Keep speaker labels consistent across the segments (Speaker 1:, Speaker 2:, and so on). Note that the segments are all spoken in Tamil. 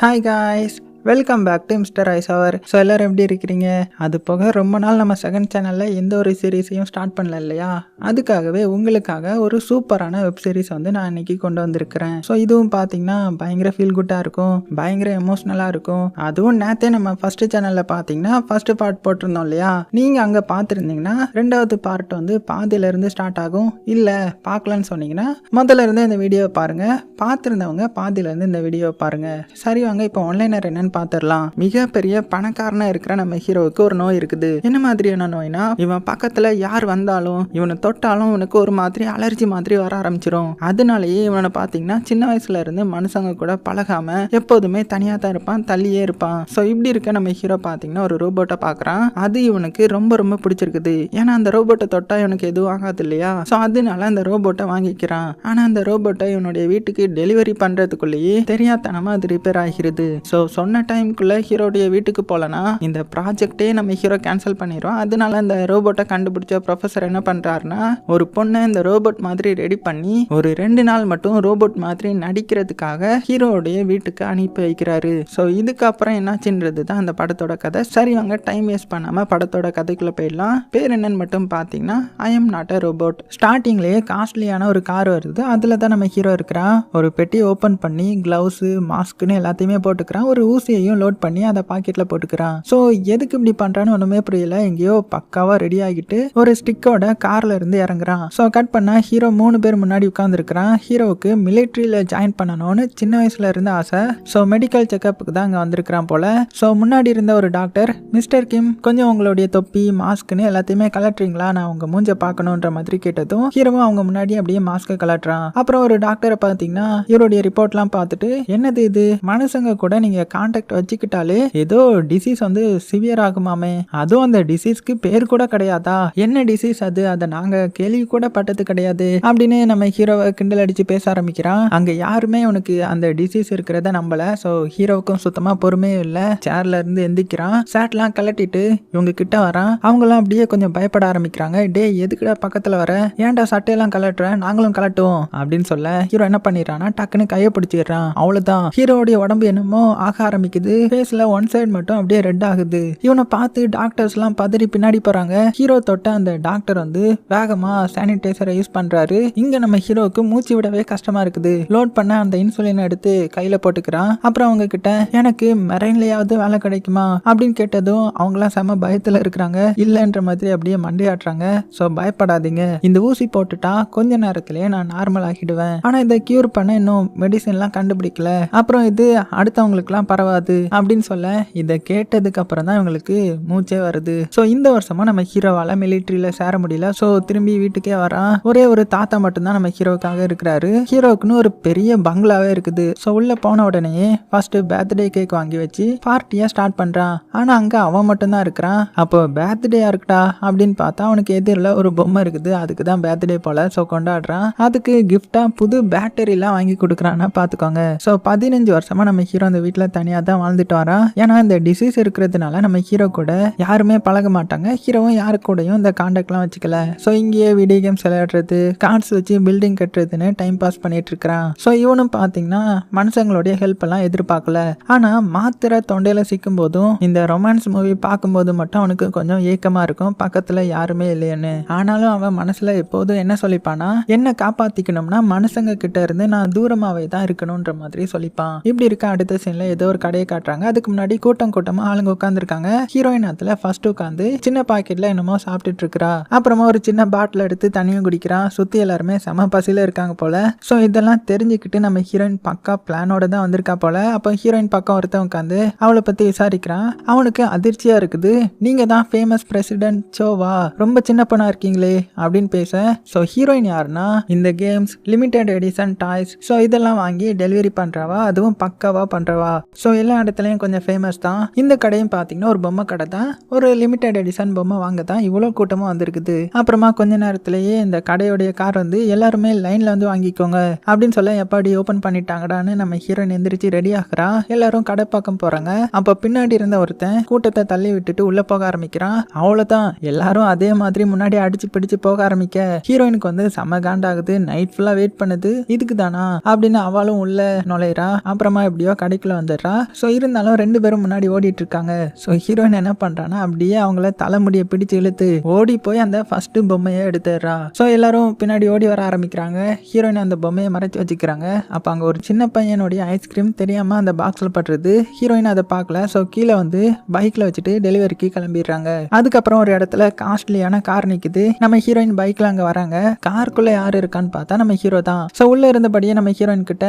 Speaker 1: Hi guys, welcome back to mister ice hour so எல்லோரும் எப்படி இருக்கிறீங்க? அது போக ரொம்ப நாள் நம்ம செகண்ட் சேனலில் எந்த ஒரு சீரீஸையும் ஸ்டார்ட் பண்ணல இல்லையா? அதுக்காகவே உங்களுக்காக ஒரு சூப்பரான வெப் சீரிஸ் வந்து நான் இன்னைக்கு கொண்டு வந்திருக்கிறேன். ஸோ இதுவும் பார்த்தீங்கன்னா பயங்கர ஃபீல் குட்டாக இருக்கும். பயங்கர எமோஷ்னலாக இருக்கும். அதுவும் நேற்றே நம்ம ஃபர்ஸ்ட் சேனலில் பார்த்தீங்கன்னா ஃபர்ஸ்ட் பார்ட் போட்டிருந்தோம் இல்லையா? நீங்கள் அங்கே பார்த்துருந்தீங்கன்னா ரெண்டாவது பார்ட் வந்து பாதியிலேருந்து ஸ்டார்ட் ஆகும். இல்லை பார்க்கலன்னு சொன்னீங்கன்னா முதல்ல இருந்து இந்த வீடியோவை பாருங்கள் பார்த்துருந்தவங்க பாதியிலேருந்து இந்த வீடியோவை பாருங்கள் சரி வாங்க இப்போ ஆன்லைனர் என்னென்னு பார்த்துடலாம் மிகப்பெரிய பணக்காரனா இருக்கிற நம்ம ஹீரோவுக்கு ஒரு நோய் இருக்குது. என்ன மாதிரியான நோய்னா இவன் பக்கத்துல யார் வந்தாலும் இவனை தொட்டாலும் இவனுக்கு ஒரு மாதிரி அலர்ஜி மாதிரி வர ஆரம்பிச்சிடும் அதனாலயே இவனை பார்த்தீங்கன்னா சின்ன வயசுல இருந்து மனுஷங்க கூட பழகாம எப்போதுமே தனியா தான் இருப்பான் தள்ளியே இருப்பான். ஸோ இப்படி இருக்க நம்ம ஹீரோ பார்த்தீங்கன்னா ஒரு ரோபோட்டை பார்க்குறான் அது இவனுக்கு ரொம்ப ரொம்ப பிடிச்சிருக்குது. ஏன்னா அந்த ரோபோட்டை தொட்டா இவனுக்கு எதுவும் ஆகாது இல்லையா? ஸோ அதனால அந்த ரோபோட்டை வாங்கிக்கிறான். ஆனா அந்த ரோபோட்டை இவனுடைய வீட்டுக்கு டெலிவரி பண்றதுக்குள்ளேயே தெரியாதனமா அது ரிப்பேர் ஆகிறது ஸோ சொன்ன டைம்குள்ள ஹீரோடைய வீட்டுக்கு போகலன்னா இந்த ப்ராஜெக்டே நம்ம ஹீரோ கேன்சல் பண்ணிடுவோம் அதனால அந்த ரோபோட்டை கண்டுபிடிச்ச ப்ரொஃபஸர் என்ன பண்ணுறாருன்னா ஒரு பொண்ணை இந்த ரோபோட் மாதிரி ரெடி பண்ணி ஒரு ரெண்டு நாள் மட்டும் ரோபோட் மாதிரி நடிக்கிறதுக்காக ஹீரோடைய வீட்டுக்கு அனுப்பி வைக்கிறாரு. ஸோ இதுக்கப்புறம் என்னாச்சுன்றது தான் அந்த படத்தோட கதை. சரி வாங்க டைம் வேஸ்ட் பண்ணாமல் படத்தோட கதைக்குள்ளே போயிடலாம். பேர் என்னன்னு மட்டும் பார்த்தீங்கன்னா I am not a robot ஸ்டார்டிங்லேயே காஸ்ட்லியான ஒரு கார் வருது. அதில் தான் நம்ம ஹீரோ இருக்கிறான். ஒரு பெட்டி ஓப்பன் பண்ணி க்ளவுஸு மாஸ்க்குன்னு எல்லாத்தையுமே போட்டுக்கிறான். ஒரு ஊசி ஊசியையும் லோட் பண்ணி அதை பாக்கெட்டில் போட்டுக்கிறான். ஸோ எதுக்கு இப்படி பண்ணுறான்னு ஒன்றுமே புரியல. எங்கேயோ பக்காவாக ரெடி ஆகிட்டு ஒரு ஸ்டிக்கோட கார்ல இருந்து இறங்குறான். ஸோ கட் பண்ணா ஹீரோ மூணு பேர் முன்னாடி உட்காந்துருக்கிறான் ஹீரோவுக்கு மிலிட்ரியில் ஜாயின் பண்ணணும்னு சின்ன வயசுல இருந்த ஆசை. ஸோ மெடிக்கல் செக்கப்புக்கு தான் அங்கே வந்திருக்கிறான் போல. ஸோ முன்னாடி இருந்த ஒரு டாக்டர் மிஸ்டர் கிம் கொஞ்சம் உங்களுடைய தொப்பி மாஸ்க்னு எல்லாத்தையுமே கலட்டுறீங்களா நான் உங்க மூஞ்ச பார்க்கணுன்ற மாதிரி கேட்டதும் ஹீரோவும் அவங்க முன்னாடி அப்படியே மாஸ்க்கை கலட்டுறான் அப்புறம் ஒரு டாக்டரை பார்த்தீங்கன்னா இவருடைய ரிப்போர்ட்லாம் பார்த்துட்டு என்னது இது? மனுஷங்க கூட நீங்க கான்டாக்ட் வச்சுக்கிட்டாலே ஏதோ டிசீஸ் வந்து சிவியர் ஆகுமாமே? அதுவும் அந்த டிசீஸ்க்கு பேர் கூட கிடையாதா? என்ன டிசீஸ் அது? அதை நாங்க கேள்வி கூட பட்டது கிடையாது. அப்படின்னு நம்ம ஹீரோவை கிண்டல் அடிச்சு பேச ஆரம்பிக்கிறான் அங்க யாருமே உனக்கு அந்த டிசீஸ் இருக்கிறத நம்பல. ஸோ ஹீரோவுக்கும் சுத்தமா பொறுமையே இல்லை. சேர்ல இருந்து எந்திக்கிறான் சேட்லாம் கலட்டிட்டு இவங்க கிட்ட வரான் அவங்களாம் அப்படியே கொஞ்சம் பயப்பட ஆரம்பிக்கிறாங்க. டே எதுக்குடா பக்கத்துல வர? ஏன்டா சட்டையெல்லாம் கலட்டுற? நாங்களும் கலட்டுவோம். அப்படின்னு சொல்ல ஹீரோ என்ன பண்ணிடுறான்னா டக்குன்னு கையை பிடிச்சிடுறான். அவ்வளவுதான். ஹீரோடைய உடம்பு என்னமோ ஆக ஆரம்பிக்குது. ஃபேஸ்ல ஒன் சைடு மட்டும் அப்படியே ரெட் ஆகுது. இவனை பார்த்து டாக்டர்ஸ் எல்லாம் பதறி பின்னாடி போறாங்க. ஹீரோ தொட்ட அந்த டாக்டர் வந்து வேகமா சானிடைசரை யூஸ் பண்றாரு. இங்க நம்ம ஹீரோவுக்கு மூச்சு விடவே கஷ்டமா இருக்குது. லோட் பண்ண அந்த இன்சுலின் எடுத்து கையில போட்டுக்கிறான். அப்புறம் அவங்க கிட்ட எனக்கு மெரைன்லயாவது வேலை கிடைக்குமா? அப்படின்னு கேட்டதும் அவங்களாம் செம பயத்துல இருக்கிறாங்க. இல்லைன்ற மாதிரி அப்படியே மண்டையாடுறாங்க ஸோ பயப்படாதீங்க. இந்த ஊசி போட்டுட்டா கொஞ்ச நேரத்திலே நான் நார்மல் ஆகிடுவேன். ஆனா இதை கியூர் பண்ண இன்னும் மெடிசன்லாம் கண்டுபிடிக்கல. அப்புறம் இது அடுத்தவங்களுக்குலாம் பரவாது. அப்படின்னு சொல்ல இதை கேட்டதுக்கு அப்புறம் தான் இவங்களுக்கு மூச்சே வருது. ஸோ இந்த வருஷமா நம்ம ஹீரோவால மிலிட்ரியில சேர முடியல. ஸோ திரும்பி வீட்டுக்கே வரான். ஒரே ஒரு தாத்தா மட்டும்தான் நம்ம ஹீரோவுக்காக இருக்கிறாரு. ஹீரோவுக்குன்னு ஒரு பெரிய பங்களாவே இருக்குது. ஸோ உள்ள போன உடனே ஃபர்ஸ்ட் பர்த்டே கேக் வாங்கி வச்சு பார்ட்டியா ஸ்டார்ட் பண்றான். ஆனா அங்க அவன் மட்டும்தான் இருக்கிறான். அப்போ பர்த்டேயா இருக்கட்டா அப்படின்னு பார்த்தா அவனுக்கு எதிரில் ஒரு பொம்மை இருக்குது. அதுக்கு தான் பர்த்டே போல ஸோ கொண்டாடுறான். அதுக்கு கிஃப்டா புது பேட்டரிலாம் வாங்கி கொடுக்குறான்னா பார்த்துக்கோங்க. ஸோ பதினஞ்சு வருஷமா நம்ம ஹீரோ அந்த வீட்டில் தனியாக தான் வாழ்ந்துட்டு வரா ஏன்னா இந்த டிசீஸ் இருக்கிறதுனால நம்ம ஹீரோ கூட யாருமே பழக மாட்டாங்க. ஹீரோவும் யாரு கூடயும் இந்த காண்டாக்ட்லாம் வச்சுக்கல. ஸோ இங்கேயே வீடியோ கேம்ஸ் விளையாடுறது கார்ட்ஸ் வச்சு பில்டிங் கட்டுறதுன்னு டைம் பாஸ் பண்ணிட்டு இருக்கிறான். ஸோ இவனும் பார்த்தீங்கன்னா மனுஷங்களுடைய ஹெல்ப் எல்லாம் எதிர்பார்க்கல. ஆனா மாத்திரை தொண்டையில் சிக்கும் போதும் இந்த ரொமான்ஸ் மூவி பார்க்கும்போது மட்டும் அவனுக்கு கொஞ்சம் ஏக்கமா இருக்கும். பக்கத்தில் யாருமே இல்லையேன்னு. ஆனாலும் அவன் மனசில் எப்போதும் என்ன சொல்லிப்பானா என்ன காப்பாற்றிக்கணும்னா மனுஷங்க கிட்ட இருந்து நான் தூரமாகவே தான் இருக்கணும்ன்ற மாதிரி சொல்லிப்பான். இப்படி இருக்க அடுத்த சீனில் ஏதோ ஒரு கடையை காட்டுறாங்க. அதுக்கு முன்னாடி கூட்டம் கூட்டமா ஆளுங்க உட்காந்துருக்காங்க ஹீரோயின் அதுல ஃபர்ஸ்ட் உட்காந்து சின்ன பாக்கெட்ல என்னமோ சாப்பிட்டுட்டு இருக்கிறா. அப்புறமா ஒரு சின்ன பாட்டில் எடுத்து தண்ணியும் குடிக்கிறான். சுத்தி எல்லாருமே செம பசியில இருக்காங்க போல. ஸோ இதெல்லாம் தெரிஞ்சுக்கிட்டு நம்ம ஹீரோயின் பக்கா பிளானோட தான் வந்திருக்கா போல. அப்போ ஹீரோயின் பக்கம் ஒருத்தன் உட்காந்து அவளை பத்தி விசாரிக்கிறான். அவனுக்கு அதிர்ச்சியா இருக்குது. நீங்க தான் ஃபேமஸ் பிரசிடென்ட் சோவா ரொம்ப சின்ன பணம் இருக்கீங்களே அப்படின்னு பேச. ஸோ ஹீரோயின் யாருன்னா இந்த games limited edition toys so இதெல்லாம் வாங்கி டெலிவரி பண்றவா அதுவும் பக்காவா பண்றவா. ஸோ எல்லா இடத்துலையும் கொஞ்சம் ஃபேமஸ் தான். இந்த கடையும் பார்த்தீங்கன்னா ஒரு பொம்மை கடை தான். ஒரு லிமிடெட் எடிஷன் பொம்மை வாங்க தான் இவ்வளோ கூட்டமாக வந்திருக்குது. அப்புறமா கொஞ்ச நேரத்திலேயே இந்த கடையோடைய கார் வந்து எல்லாருமே லைனில் வந்து வாங்கிக்கோங்க. அப்படின்னு சொல்ல எப்பாடி ஓப்பன் பண்ணிட்டாங்கடான்னு நம்ம ஹீரோயின் எந்திரிச்சு ரெடி ஆகிறா. எல்லாரும் கடை பக்கம் போறாங்க. அப்போ பின்னாடி இருந்த ஒருத்தன் கூட்டத்தை தள்ளி விட்டுட்டு உள்ள போக ஆரம்பிக்கிறான். அவ்வளோதான் எல்லாரும் அதே மாதிரி முன்னாடி அடிச்சு பிடிச்சு போக ஆரம்பிக்க. ஹீரோயினுக்கு வந்து செம காண்டாகுது. நைட் ஃபுல்லா வெயிட் பண்ணுது. இதுக்கு தானா அப்படின்னு அவளும் உள்ள நுழையிறா. அப்புறமா எப்படியோ கடைக்குள்ள வந்துடுறா. ஸோ இருந்தாலும் ரெண்டு பேரும் முன்னாடி ஓடிட்டு இருக்காங்க ஸோ ஹீரோயின் என்ன பண்றான்னா அப்படியே அவங்கள தலைமுடியை பிடிச்சு இழுத்து ஓடி போய் அந்த ஃபர்ஸ்ட் பொம்மையை எடுத்துடுறா. ஸோ எல்லாரும் பின்னாடி ஓடி வர ஆரம்பிக்கிறாங்க. ஹீரோயின் அந்த பொம்மையை மறைச்சு வச்சுக்கிறாங்க. அப்போ அங்கே ஒரு சின்ன பையனுடைய ஐஸ்கிரீம் தெரியாம அந்த பாக்ஸில் பட்டுறது ஹீரோயின் அதை பார்க்கல. ஸோ கீழே வந்து பைக்கில் வச்சுட்டு டெலிவரிக்கு கிளம்பிடுறாங்க. அதுக்கப்புறம் ஒரு இடத்துல காஸ்ட்லியான கார் நிற்குது நம்ம ஹீரோயின் பைக்கில் அங்கே வராங்க. காருக்குள்ளே யார் இருக்கான்னு பார்த்தா நம்ம ஹீரோ தான். ஸோ உள்ளே இருந்தபடியே நம்ம ஹீரோயின் கிட்ட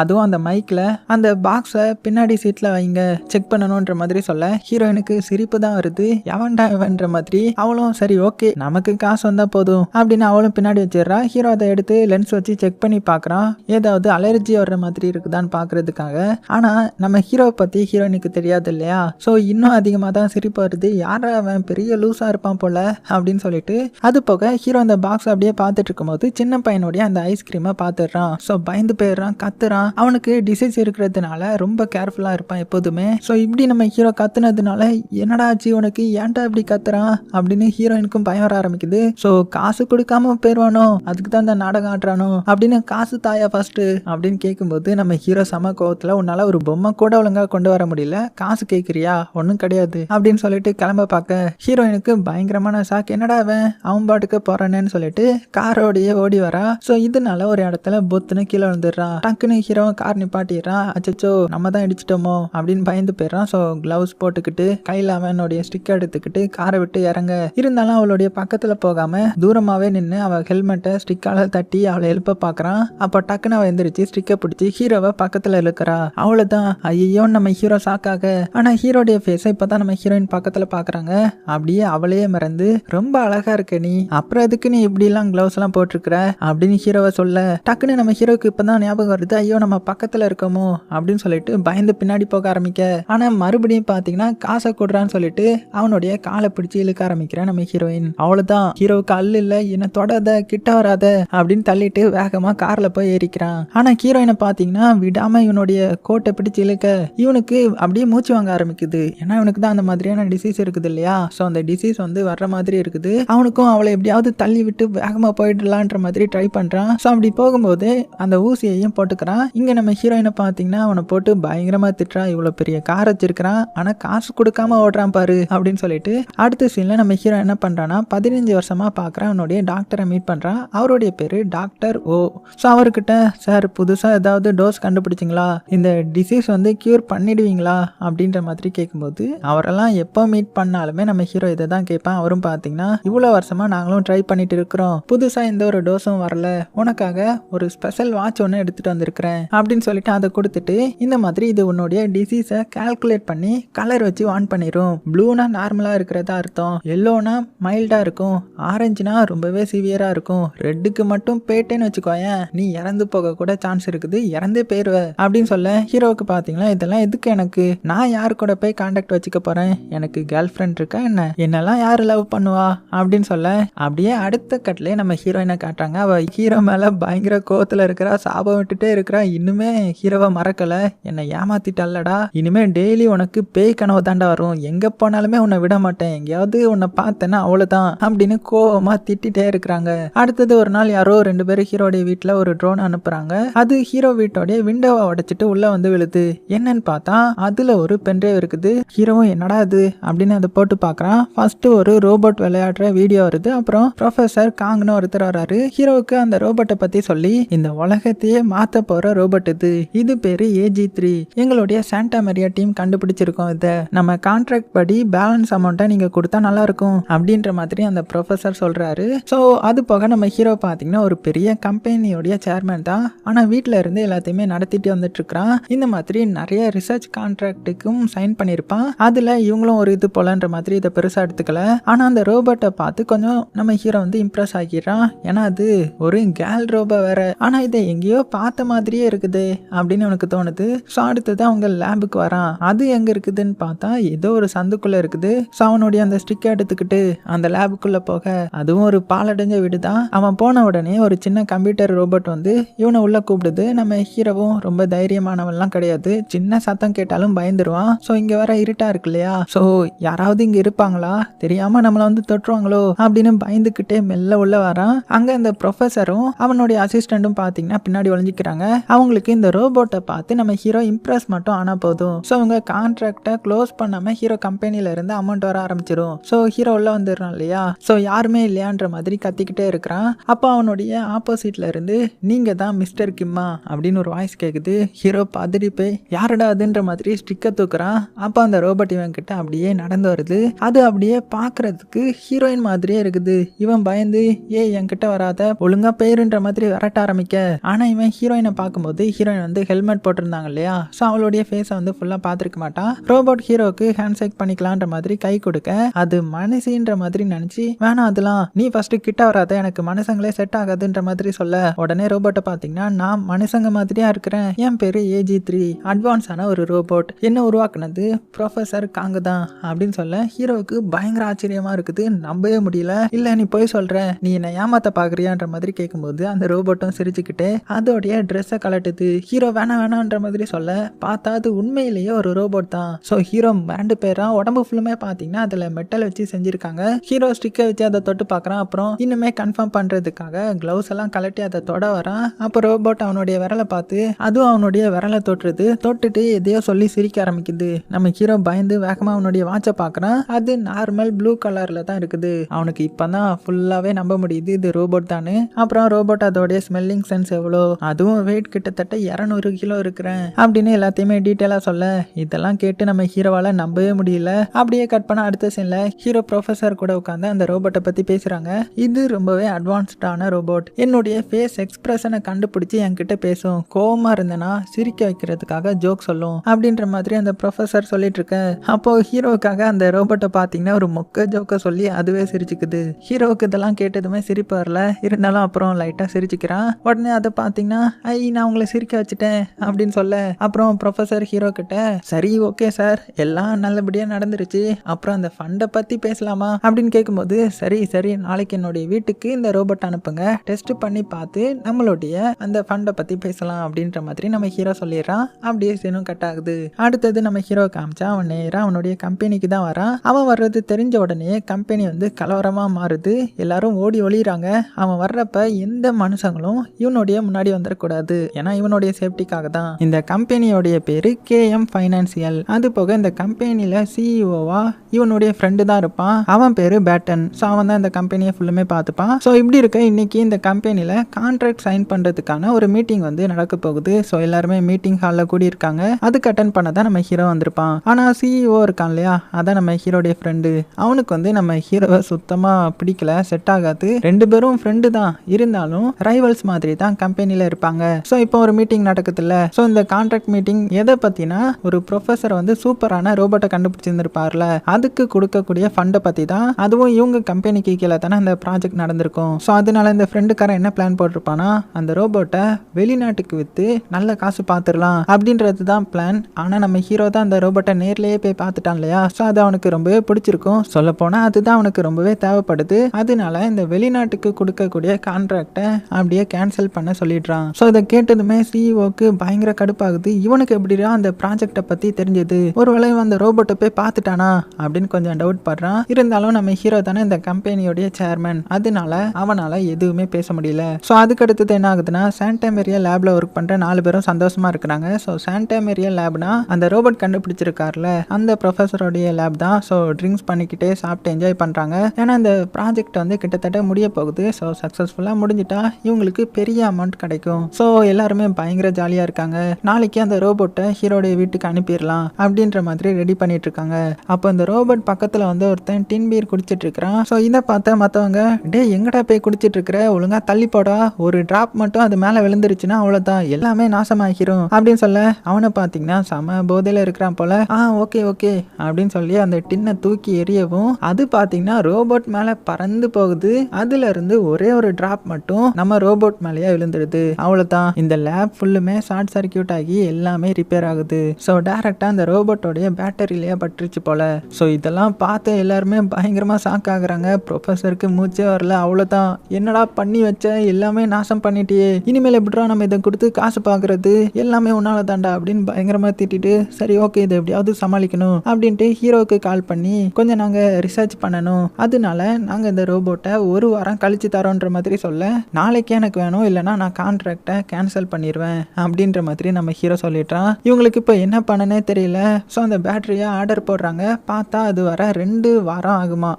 Speaker 1: அதுவும் அந்த மைக்கில் அந்த பாக்ஸை பின்னாடி பின்னாடி சீட்டில் வைங்க செக் பண்ணணுன்ற மாதிரி சொல்ல. ஹீரோயினுக்கு சிரிப்பு தான் வருது. எவன்டா இவன்ற மாதிரி? அவளும் சரி ஓகே நமக்கு காசு வந்தா போதும் அப்படின்னு அவளும் பின்னாடி வச்சிடுறா. ஹீரோ அதை எடுத்து லென்ஸ் வச்சு செக் பண்ணி பார்க்குறான் ஏதாவது அலர்ஜி வர்ற மாதிரி இருக்குதான்னு பார்க்கறதுக்காக ஆனால் நம்ம ஹீரோவை பற்றி ஹீரோயினுக்கு தெரியாது இல்லையா? ஸோ இன்னும் அதிகமாக தான் சிரிப்பு வருது. யாரா அவன்? பெரிய லூஸாக இருப்பான் போல அப்படின்னு சொல்லிட்டு. அது போக ஹீரோ அந்த பாக்ஸ் அப்படியே பார்த்துட்டு இருக்கும்போது சின்ன பையனுடைய அந்த ஐஸ்கிரீமை பார்த்துடுறான். ஸோ பயந்து போயிடுறான் கத்துறான். அவனுக்கு டிசீஸ் இருக்கிறதுனால ரொம்ப கேர்ஃபுல்லாக இருப்பான் எப்போதுமே. ஸோ இப்படி நம்ம ஹீரோ கத்துனதுனால என்னடா ஆச்சு உனக்கு? ஏன்டா இப்படி கத்துறான்? அப்படின்னு ஹீரோயினுக்கும் பயம் வர ஆரம்பிக்குது. ஸோ காசு கொடுக்காம போயிடுவானோ அதுக்கு தான் இந்த நாடகம் ஆடுறானோ? அப்படின்னு காசு தாயா ஃபர்ஸ்ட் அப்படின்னு கேட்கும்போது நம்ம ஹீரோ சம கோவத்தில் உன்னால ஒரு பொம்மை கூட ஒழுங்கா கொண்டு வர முடியல. காசு கேட்குறியா ஒன்றும் கிடையாது. அப்படின்னு சொல்லிட்டு கிளம்ப பார்க்க ஹீரோயினுக்கு பயங்கரமான சாக் என்னடா அவன் அவன் பாட்டுக்கு போறானேன்னு சொல்லிட்டு காரோடையே ஓடி வரா. ஸோ இதனால ஒரு இடத்துல பொத்துன்னு கீழே விழுந்துடுறான் டக்குன்னு ஹீரோ கார் நிப்பாட்டிடுறான் அச்சச்சோ நம்ம தான் இடிச்சிட்டோமோ அப்படின்னு பயந்து போயிடுறான். ஸோ க்ளவுஸ் போட்டுக்கிட்டு கையில் அவனுடைய ஸ்டிக் எடுத்துக்கிட்டு காரை விட்டு இறங்க. இருந்தாலும் அவளுடைய பக்கத்தில் போகாம தூரமாகவே நின்று அவள் ஹெல்மெட்டை ஸ்டிக்கால தட்டி அவளை எழுப்ப பார்க்குறான் அப்போ டக்குன்னு அவள் எந்திரிச்சு ஸ்டிக்கை பிடிச்சி ஹீரோவை பக்கத்தில் இழுக்கிறா. அவ்வளோதான் ஐயோ நம்ம ஹீரோ சாக்காக ஆனால் ஹீரோடைய ஃபேஸை இப்போ தான் நம்ம ஹீரோயின் பக்கத்தில் பார்க்குறாங்க அப்படியே அவளையே மறந்து ரொம்ப அழகா இருக்க நீ. அப்புறம் எதுக்கு நீ இப்படிலாம் க்ளவுஸ்லாம் எல்லாம் போட்டிருக்கிற? அப்படின்னு ஹீரோவை சொல்ல டக்குன்னு நம்ம ஹீரோக்கு இப்பதான் ஞாபகம் வருது. ஐயோ நம்ம பக்கத்துல இருக்கோமோ? அப்படின்னு சொல்லிட்டு பயந்து பின்னாடி போக ஆரம்பிக்க. ஆனா மறுபடியும் பாத்தீங்கன்னா காசை கொடுறான்னு சொல்லிட்டு அவனுடைய காலை பிடிச்சு இழுக்க ஆரம்பிக்கிறேன் நம்ம ஹீரோயின். அவ்வளவுதான் ஹீரோவுக்கு அல்ல இல்ல என்ன தொடாத கிட்ட வராத அப்படின்னு தள்ளிட்டு வேகமா கார்ல போய் ஏறிக்கிறான். ஆனா ஹீரோயினை பாத்தீங்கன்னா விடாம இவனுடைய கோட்டை பிடிச்சு இழுக்க இவனுக்கு அப்படியே மூச்சு வாங்க ஆரம்பிக்குது. ஏன்னா இவனுக்கு தான் அந்த மாதிரியான டிசீஸ் இருக்குது இல்லையா? ஸோ அந்த டிசீஸ் வந்து வர்ற மாதிரி இருக்குது. அவனுக்கும் அவளை எப்படியாவது தள்ளி விட்டு வேகமாக போயிடலான்ற மாதிரி ட்ரை பண்ணுறான் ஸோ அப்படி போகும்போது அந்த ஊசியையும் போட்டுக்கிறான். இங்கே நம்ம ஹீரோயினை பார்த்தீங்கன்னா அவனை போட்டு பயங்கரமாக திட்டுறான் இவ்வளோ பெரிய கார் வச்சிருக்கிறான் ஆனால் காசு கொடுக்காம ஓடுறான் பாரு அப்படின்னு சொல்லிட்டு அடுத்த சீனில் நம்ம ஹீரோ என்ன பண்ணுறான்னா பதினஞ்சு வருஷமா பார்க்குறான் அவனுடைய டாக்டரை மீட் பண்ணுறான் அவருடைய பேர் டாக்டர் ஓ. ஸோ அவர்கிட்ட சார் புதுசாக ஏதாவது டோஸ் கண்டுபிடிச்சிங்களா? இந்த டிசீஸ் வந்து க்யூர் பண்ணிடுவீங்களா? அப்படின்ற மாதிரி கேட்கும்போது அவரெல்லாம் எப்போ மீட் பண்ணாலுமே நம்ம ஹீரோ இதை தான் கேட்பான். அவரும் பார்த்தீங்கன்னா இவ்வளோ வருஷமா நாங்களும் ட்ரை பண்ணிட்டு இருக்கிறோம். புதுசாக எந்த ஒரு டோஸும் வரல. உனக்காக ஒரு ஸ்பெஷல் வாட்ச் ஒன்று எடுத்துட்டு வந்திருக்கிறேன். அப்படின்னு சொல்லிட்டு அதை கொடுத்துட்டு இந்த மாதிரி இது உன்னுடைய டிசீஸை கால்குலேட் பண்ணி கலர் வச்சு ஆன் பண்ணிடும் ப்ளூனா நார்மலாக இருக்கிறதா அர்த்தம். எல்லோனா மைல்டாக இருக்கும். ஆரஞ்சுனா ரொம்பவே சிவியராக இருக்கும். ரெட்டுக்கு மட்டும் பேட்டேன்னு வச்சுக்கோயேன். நீ இறந்து போக கூட சான்ஸ் இருக்குது. இறந்தே போயிருவ. அப்படின்னு சொல்ல ஹீரோவுக்கு பார்த்தீங்களா இதெல்லாம் எதுக்கு எனக்கு? நான் யார் கூட போய் கான்டாக்ட் வச்சுக்க போகிறேன் எனக்கு கேர்ள் ஃப்ரெண்ட் இருக்கா என்ன? என்னெல்லாம் யார் லவ் பண்ணுவா? அப்படின்னு சொல்ல அப்படியே அடுத்த கட்லயே நம்ம ஹீரோயினை காட்டுறாங்க. அவள் ஹீரோ மேலே பயங்கர கோவத்தில் இருக்கிறா. சாபம் விட்டுட்டே இருக்கிறா. இன்னுமே ஹீரோவை மறக்கலை. என்னை ஏமாத்திட்டல்லடா. இனிமே டெய்லி உனக்கு பேய் கனவு தாண்டா வரும். எங்க போனாலுமே உன்னை விட மாட்டேன். எங்கேயாவது உன்னை பார்த்தேன்னா அவ்வளவுதான் அப்படின்னு கோவமா திட்டிட்டே இருக்கிறாங்க. அடுத்தது ஒரு நாள் யாரோ ரெண்டு பேரும் ஹீரோடைய வீட்டுல ஒரு ட்ரோன் அனுப்புறாங்க. அது ஹீரோ வீட்டோடைய விண்டோவை உடைச்சிட்டு உள்ள வந்து விழுது. என்னன்னு பார்த்தா அதுல ஒரு பென்ட்ரைவ் இருக்குது. ஹீரோவும் என்னடா இது? அப்படின்னு அதை போட்டு பார்க்குறான். ஃபர்ஸ்ட் ஒரு ரோபோட் விளையாடுற வீடியோ வருது. அப்புறம் ப்ரொஃபசர் காங்னு ஒருத்தர் வராரு ஹீரோவுக்கு அந்த ரோபோட்டை பத்தி சொல்லி இந்த உலகத்தையே மாத்த போற ரோபோட் இது. இது பேரு ஏஜி த்ரீ எங்களுடைய சாண்டா மரியா டீம் கண்டுபிடிச்சிருக்கோம் இதை. நம்ம கான்ட்ராக்ட் படி பேலன்ஸ் அமௌண்ட்டை நீங்கள் கொடுத்தா நல்லா இருக்கும் அப்படின்ற மாதிரி அந்த ப்ரொஃபசர் சொல்கிறாரு ஸோ அது போக நம்ம ஹீரோ பார்த்தீங்கன்னா ஒரு பெரிய கம்பெனியோடைய சேர்மேன் தான். ஆனால் வீட்டில் இருந்து எல்லாத்தையுமே நடத்திட்டு வந்துட்டுருக்கிறான். இந்த மாதிரி நிறைய ரிசர்ச் கான்ட்ராக்ட்டுக்கும் சைன் பண்ணியிருப்பான். அதில் இவங்களும் ஒரு இது போலன்ற மாதிரி இதை பெருசாக எடுத்துக்கல. ஆனால் அந்த ரோபோட்டை பார்த்து கொஞ்சம் நம்ம ஹீரோ வந்து இம்ப்ரெஸ் ஆகிடுறான். ஏன்னா அது ஒரு கேல் ரோபோ வேற. ஆனால் இதை எங்கேயோ பார்த்த மாதிரியே இருக்குது அப்படின்னு உனக்கு தோணுது. ஸோ அடுத்தது அவங்க லேபுக்கு வரான். அது எங்கே இருக்குதுன்னு பார்த்தா ஏதோ ஒரு சந்துக்குள்ளே இருக்குது. ஸோ அவனுடைய அந்த ஸ்டிக்கை எடுத்துக்கிட்டு அந்த லேபுக்குள்ளே போக அதுவும் ஒரு பாலடைஞ்ச வீடு தான் அவன் போன உடனே ஒரு சின்ன கம்ப்யூட்டர் ரோபோட் வந்து இவனை உள்ள கூப்பிடுது. நம்ம ஹீரோவும் ரொம்ப தைரியமானவன்லாம் கிடையாது. சின்ன சத்தம் கேட்டாலும் பயந்துருவான். ஸோ இங்கே வர இருட்டா இருக்கு இல்லையா? ஸோ யாராவது இங்கே இருப்பாங்களா? தெரியாம நம்மளை வந்து தொட்டுருவாங்களோ? அப்படின்னு பயந்துக்கிட்டே மெல்ல உள்ள வரான். அங்க அந்த ப்ரொஃபஸரும் அவனுடைய அசிஸ்டண்ட்டும் பார்த்தீங்கன்னா பின்னாடி ஒழிஞ்சிக்கிறாங்க அவங்களுக்கு இந்த ரோபோட்டை பார்த்து நம்ம ஹீரோ இம்ப்ரெஸ் டாலர்ஸ் மட்டும் ஆனால் போதும். ஸோ அவங்க கான்ட்ராக்டை க்ளோஸ் பண்ணாமல் ஹீரோ கம்பெனில இருந்து அமௌண்ட் வர ஆரம்பிச்சிடும் ஸோ ஹீரோ உள்ள வந்துடுறான் இல்லையா? ஸோ யாருமே இல்லையான்ற மாதிரி கத்திக்கிட்டே இருக்கிறான். அப்போ அவனுடைய ஆப்போசிட்ல இருந்து நீங்க தான் மிஸ்டர் கிம்மா அப்படின்னு ஒரு வாய்ஸ் கேட்குது ஹீரோ பதறி போய் யாரடா அதுன்ற மாதிரி ஸ்டிக்கை தூக்குறான்? அப்போ அந்த ரோபோட் இவன் கிட்ட அப்படியே நடந்து வருது. அது அப்படியே பார்க்கறதுக்கு ஹீரோயின் மாதிரியே இருக்குது. இவன் பயந்து ஏ என்கிட்ட வராத. ஒழுங்கா பேருன்ற மாதிரி விரட்ட ஆரம்பிக்க. ஆனா இவன் ஹீரோயினை பார்க்கும்போது ஹீரோயின் வந்து ஹெல்மெட் போட்டிருந்தாங்க இல்லையா? ஸோ அவளுடைய ஃபேஸை வந்து ஃபுல்லாக பார்த்துருக்க மாட்டான் ரோபோட் ஹீரோக்கு ஹேண்ட் ஷேக் பண்ணிக்கலான்ற மாதிரி கை கொடுக்க. அது மனசின்ற மாதிரி நினச்சி வேணாம் அதெல்லாம் நீ ஃபர்ஸ்ட் கிட்ட வராத எனக்கு மனுஷங்களே செட் ஆகாதுன்ற மாதிரி சொல்ல. உடனே ரோபோட்டை பார்த்தீங்கன்னா நான் மனுஷங்க மாதிரியா இருக்கிறேன். என் பேர் ஏஜி த்ரீ அட்வான்ஸான ஒரு ரோபோட் என்ன உருவாக்குனது? ப்ரொஃபஸர் காங்கு தான் அப்படின்னு சொல்ல. ஹீரோவுக்கு பயங்கர ஆச்சரியமா இருக்குது. நம்பவே முடியல. இல்லை நீ போய் சொல்கிற நீ என்ன ஏமாத்த பார்க்குறியான்ற மாதிரி கேட்கும்போது அந்த ரோபோட்டும் சிரிச்சுக்கிட்டு அதோடைய ட்ரெஸ்ஸை கலட்டுது ஹீரோ வேணாம் வேணான்ற மாதிரி சொல்ல. பார்த்தா அது உண்மையிலேயே ஒரு ரோபோட் தான். ஸோ ஹீரோ ரெண்டு பேரா உடம்பு ஃபுல்லுமே பார்த்தீங்கன்னா அதில் மெட்டல் வச்சு செஞ்சிருக்காங்க. ஹீரோ ஸ்டிக்கை வச்சு அதை தொட்டு பார்க்குறான். அப்புறம் இன்னுமே கன்ஃபார்ம் பண்ணுறதுக்காக க்ளவுஸ் எல்லாம் கலட்டி அதை தொட வரான் அப்போ ரோபோட் அவனுடைய விரலை பார்த்து அதுவும் அவனுடைய விரலை தொட்டுறது தொட்டுட்டு எதையோ சொல்லி சிரிக்க ஆரம்பிக்குது. நம்ம ஹீரோ பயந்து வேகமாக அவனுடைய வாட்சை பார்க்குறான். அது நார்மல் ப்ளூ கலரில் தான் இருக்குது. அவனுக்கு இப்போ தான் ஃபுல்லாகவே நம்ப முடியுது. இது ரோபோட் தானே அப்புறம் ரோபோட் அதோடைய ஸ்மெல்லிங் சென்ஸ் எவ்வளோ? அதுவும் வெயிட் கிட்டத்தட்ட இரநூறு கிலோ இருக்கிறேன். அப்படின்னு எல்லாத்தையும் எல்லாத்தையுமே டீட்டெயிலாக சொல்ல. இதெல்லாம் கேட்டு நம்ம ஹீரோவால் நம்பவே முடியல. அப்படியே கட் பண்ண அடுத்த சீனில் ஹீரோ ப்ரொஃபஸர் கூட உட்காந்து அந்த ரோபோட்டை பற்றி பேசுகிறாங்க இது ரொம்பவே அட்வான்ஸ்டான ரோபோட் என்னுடைய ஃபேஸ் எக்ஸ்பிரஷனை கண்டுபிடிச்சி என்கிட்ட பேசும். கோவமாக இருந்தேன்னா சிரிக்க வைக்கிறதுக்காக ஜோக் சொல்லும். அப்படின்ற மாதிரி அந்த ப்ரொஃபஸர் சொல்லிட்டு இருக்க. அப்போ ஹீரோவுக்காக அந்த ரோபோட்டை பார்த்தீங்கன்னா ஒரு மொக்க ஜோக்கை சொல்லி அதுவே சிரிச்சுக்குது. ஹீரோவுக்கு இதெல்லாம் கேட்டதுமே சிரிப்பு வரல. இருந்தாலும் அப்புறம் லைட்டாக சிரிச்சுக்கிறான். உடனே அதை பார்த்தீங்கன்னா ஐ நான் உங்களை சிரிக்க வச்சுட்டேன் அப்படின்னு சொல்ல. அப்புறம் ப்ரொஃபஸர் ஹீரோ கிட்ட சரி ஓகே சார் எல்லாம் நல்லபடியாக நடந்துருச்சு. அப்புறம் அந்த ஃபண்டை பற்றி பேசலாமா? அப்படின்னு கேட்கும்போது சரி சரி நாளைக்கு என்னுடைய வீட்டுக்கு இந்த ரோபோட் அனுப்புங்க. டெஸ்ட் பண்ணி பார்த்து நம்மளுடைய அந்த ஃபண்டை பற்றி பேசலாம் அப்படின்ற மாதிரி நம்ம ஹீரோ சொல்லிடுறான். அப்படியே சீனும் கட் ஆகுது. அடுத்தது நம்ம ஹீரோ காமிச்சா அவன் நேராக அவனுடைய கம்பெனிக்கு தான் வரான். அவன் வர்றது தெரிஞ்ச உடனே கம்பெனி வந்து கலவரமாக மாறுது. எல்லாரும் ஓடி ஒளிகிறாங்க அவன் வர்றப்ப எந்த மனுஷங்களும் இவனுடைய முன்னாடி வந்துடக்கூடாது ஏன்னா இவனுடைய சேஃப்டிக்காக தான் இந்த கம்பெனியோட பேர் பேரு கேஎம் ஃபைனான்சியல். அது போக இந்த கம்பெனியில் சிஇஓவா இவனுடைய ஃப்ரெண்டு தான் இருப்பான். அவன் பேர் பேட்டன். ஸோ அவன் தான் இந்த கம்பெனியை ஃபுல்லுமே பார்த்துப்பான். ஸோ இப்படி இருக்க இன்னைக்கு இந்த கம்பெனியில் கான்ட்ராக்ட் சைன் பண்ணுறதுக்கான ஒரு மீட்டிங் வந்து நடக்க போகுது. ஸோ எல்லாருமே மீட்டிங் ஹாலில் கூடி இருக்காங்க அதுக்கு அட்டன் பண்ண தான் நம்ம ஹீரோ வந்திருப்பான். ஆனால் சிஇஓ இருக்கான் இல்லையா? அதான் நம்ம ஹீரோடைய ஃப்ரெண்டு அவனுக்கு வந்து நம்ம ஹீரோவை சுத்தமாக பிடிக்கல. செட் ஆகாது. ரெண்டு பேரும் ஃப்ரெண்டு தான். இருந்தாலும் ரைவல்ஸ் மாதிரி தான் கம்பெனியில் இருப்பாங்க. ஸோ இப்போ ஒரு மீட்டிங் நடக்குதுல்ல. ஸோ இந்த கான்ட்ராக்ட் மீட்டிங் எதை பற்றினா ஒரு ப்ரொஃபஸர் வந்து சூப்பரான ரோபோட்டை கண்டுபிடிச்சிருந்திருப்பார்ல அதுக்கு கொடுக்கக்கூடிய ஃபண்டை பற்றி தான் அதுவும் இவங்க கம்பெனிக்கு கீழே தானே அந்த ப்ராஜெக்ட் நடந்திருக்கும். ஸோ அதனால இந்த ஃப்ரெண்டுக்காரன் என்ன பிளான் போட்டிருப்பானா அந்த ரோபோட்டை வெளிநாட்டுக்கு விற்று நல்ல காசு பார்த்துடலாம் அப்படின்றது தான் பிளான் ஆனால் நம்ம ஹீரோ தான் அந்த ரோபோட்டை நேர்லேயே போய் பார்த்துட்டான் இல்லையா? ஸோ அது அவனுக்கு ரொம்பவே பிடிச்சிருக்கும். சொல்ல போனால் அதுதான் அவனுக்கு ரொம்பவே தேவைப்படுது. அதனால இந்த வெளிநாட்டுக்கு கொடுக்கக்கூடிய கான்ட்ராக்டை அப்படியே கேன்சல் பண்ண சொல்லிடுறான். ஸோ இதை கேட்டதுமே சிஇஓக்கு பயங்கர கடுப்பாகுது. அவனுக்கு எப்படிடா அந்த ப்ராஜெக்டை பற்றி தெரிஞ்சது? ஒருவேளை வேளை அந்த ரோபோட்டை போய் பார்த்துட்டானா? அப்படின்னு கொஞ்சம் டவுட் படுறான். இருந்தாலும் நம்ம ஹீரோ தானே இந்த கம்பெனியோடைய சேர்மேன் அதனால அவனால எதுவுமே பேச முடியல. ஸோ அதுக்கு அடுத்தது என்ன ஆகுதுன்னா சாண்டமேரியா லேப்ல ஒர்க் பண்ற நாலு பேரும் சந்தோஷமா இருக்கிறாங்க. ஸோ சாண்டமேரியா லேப்னா அந்த ரோபோட் கண்டுபிடிச்சிருக்காருல அந்த ப்ரொஃபஸருடைய லேப் தான். ஸோ ட்ரிங்க்ஸ் பண்ணிக்கிட்டே சாப்பிட்டு என்ஜாய் பண்றாங்க. ஏன்னா இந்த ப்ராஜெக்ட் வந்து கிட்டத்தட்ட முடிய போகுது. ஸோ சக்ஸஸ்ஃபுல்லாக முடிஞ்சிட்டா இவங்களுக்கு பெரிய அமௌண்ட் கிடைக்கும். ஸோ எல்லாருமே பயங்கர ஜாலியாக இருக்காங்க. நாளைக்கு அந்த ரோபோட்டை ஹீரோடைய வீட்டுக்கு அனுப்பிடலாம் அப்படின்ற மாதிரி ரெடி பண்ணிட்டு இருக்காங்க அப்போ இந்த ரோபோட் பக்கத்தில் வந்து ஒருத்தன் டின் பீர் குடிச்சிட்டு இருக்கிறான் ஸோ இதை பார்த்த மற்றவங்க டே எங்கடா போய் குடிச்சிட்டு இருக்கிற ஒழுங்கா தள்ளி போடா. ஒரு டிராப் மட்டும் அது மேலே விழுந்துருச்சுன்னா அவ்வளோதான் எல்லாமே நாசமாகிரும். அப்படின்னு சொல்ல அவனை பார்த்தீங்கன்னா செம போதையில் இருக்கிறான் போல. ஆ ஓகே ஓகே. அப்படின்னு சொல்லி அந்த டின்னை தூக்கி எரியவும் அது பார்த்தீங்கன்னா ரோபோட் மேலே பறந்து போகுது. அதுல இருந்து ஒரே ஒரு டிராப் மட்டும் நம்ம ரோபோட் மேலேயே விழுந்துடுது. அவ்வளோதான் இந்த லேப் ஃபுல்லுமே ஷார்ட் சர்க்கியூட் ஆகி எல்லாமே எல்லாமே ரிப்பேர் ஆகுது. ஸோ டேரெக்டாக அந்த ரோபோட்டோடைய பேட்டரியிலேயே பட்டுருச்சு போல. ஸோ இதெல்லாம் பார்த்து எல்லாருமே பயங்கரமாக ஷாக் ஆகுறாங்க. ப்ரொஃபஸருக்கு மூச்சே வரல அவ்வளோதான் என்னடா பண்ணி வச்ச? எல்லாமே நாசம் பண்ணிட்டியே. இனிமேல் எப்படிடா நம்ம இதை கொடுத்து காசு பார்க்கறது? எல்லாமே உன்னால தாண்டா அப்படின்னு பயங்கரமாக திட்டிட்டு சரி ஓகே இதை எப்படியாவது சமாளிக்கணும் அப்படின்ட்டு ஹீரோவுக்கு கால் பண்ணி கொஞ்சம் நாங்கள் ரிசர்ச் பண்ணணும். அதனால நாங்கள் இந்த ரோபோட்டை ஒரு வாரம் கழிச்சு தரோன்ற மாதிரி சொல்ல நாளைக்கே எனக்கு வேணும் இல்லைனா நான் கான்ட்ராக்டை கேன்சல் பண்ணிடுவேன் அப்படின்ற மாதிரி நம்ம ஹீரோ சொல்லிட்டு ஆரம்பிச்சிட்டான் இவங்களுக்கு இப்போ என்ன பண்ணனே தெரியல. ஸோ அந்த பேட்டரியை ஆர்டர் போடுறாங்க. பார்த்தா அது வர ரெண்டு வாரம் ஆகுமா?